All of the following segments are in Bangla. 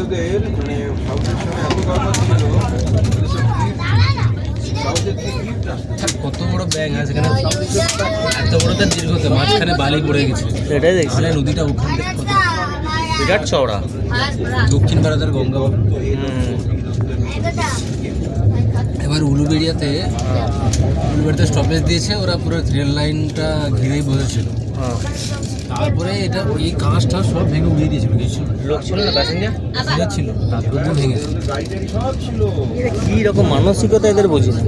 ওদের মানে সাউথের সঙ্গে এত কথা ছিল সাউথের থেকে gift আসতো। কত বড় ব্যাগ আছে এখানে এত বড় তার দীর্ঘতে মাঝখানে বালি পড়ে গেছে। এটাই দেখছি। মানে নদীটা ওখান থেকে বিরাট চওড়া। দক্ষিণ ভারতের গঙ্গা উলুবেড়িয়াতে উলুবেড়িয়াতে স্টপেজ দিয়েছে, ওরা পুরো রেল লাইনটা ঘিরেই বসেছিল। হ্যাঁ। তারপরে এটা এই কাঁচটা সব ভেঙে উড়িয়ে দিয়েছিল, কিছু লোক ছিল না প্যাসেঞ্জার ভেঙে ছিল। সব ছিল কি রকম মানসিকতা এদের বুঝি না?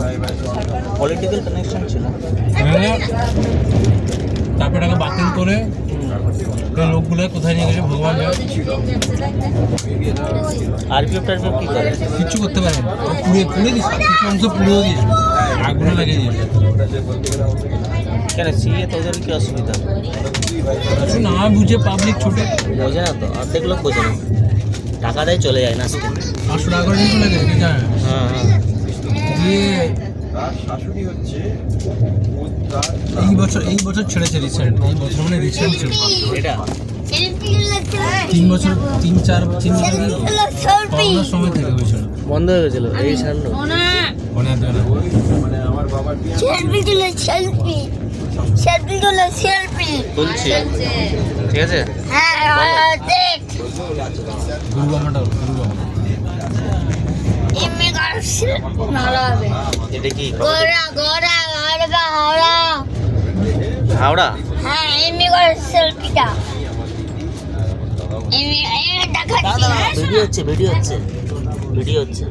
হয়ে পলিটিক্যাল কানেকশন ছিল তারপরে টাকা বাতিল করে লোকগুলো কোথায় নিয়ে গেছে? ভগবান আরপিএফ টারপিএফ কি করে? কিচ্ছু করতে পারে না। পুড়ে পুড়ে দিয়েছে। কিছু অংশ পুড়েও দিয়েছিল আগুনে লাগিয়ে দিয়েছে। কেন সিএ তো ওদের কি অসুবিধা? কিছু না বুঝে পাবলিক ছুটে। বোঝে না তো অর্ধেক লোক বোঝে না টাকা দেয় চলে যায় না। পাঁচশো টাকা করে চলে গেছে। হ্যাঁ হ্যাঁ। দিয়ে তার শাশুড়ি হচ্ছে এই বছর এই বছর ছেড়েছে রিসেন্ট এই বছর মানে রিসেন্ট ছিল। এটা? তিন বছর তিন চার তিন বছর সময় থেকে হয়েছিল। বন্ধ হয়ে গেছিল এই সান্ড মনে মানে আমার বাবার সেলফি তুলে সেলফি সেলফি তুলে সেলফি তুলছি। ঠিক আছে? হ্যাঁ দেখ। ভালো হবে। এটা কি? গোরা গোরা গড়গা হাওড়া হাওড়া? হ্যাঁ এমনি করে সেলফিটা এমনি এ দেখাচ্ছি ভিডিও হচ্ছে ভিডিও হচ্ছে। ভিডিও হচ্ছে।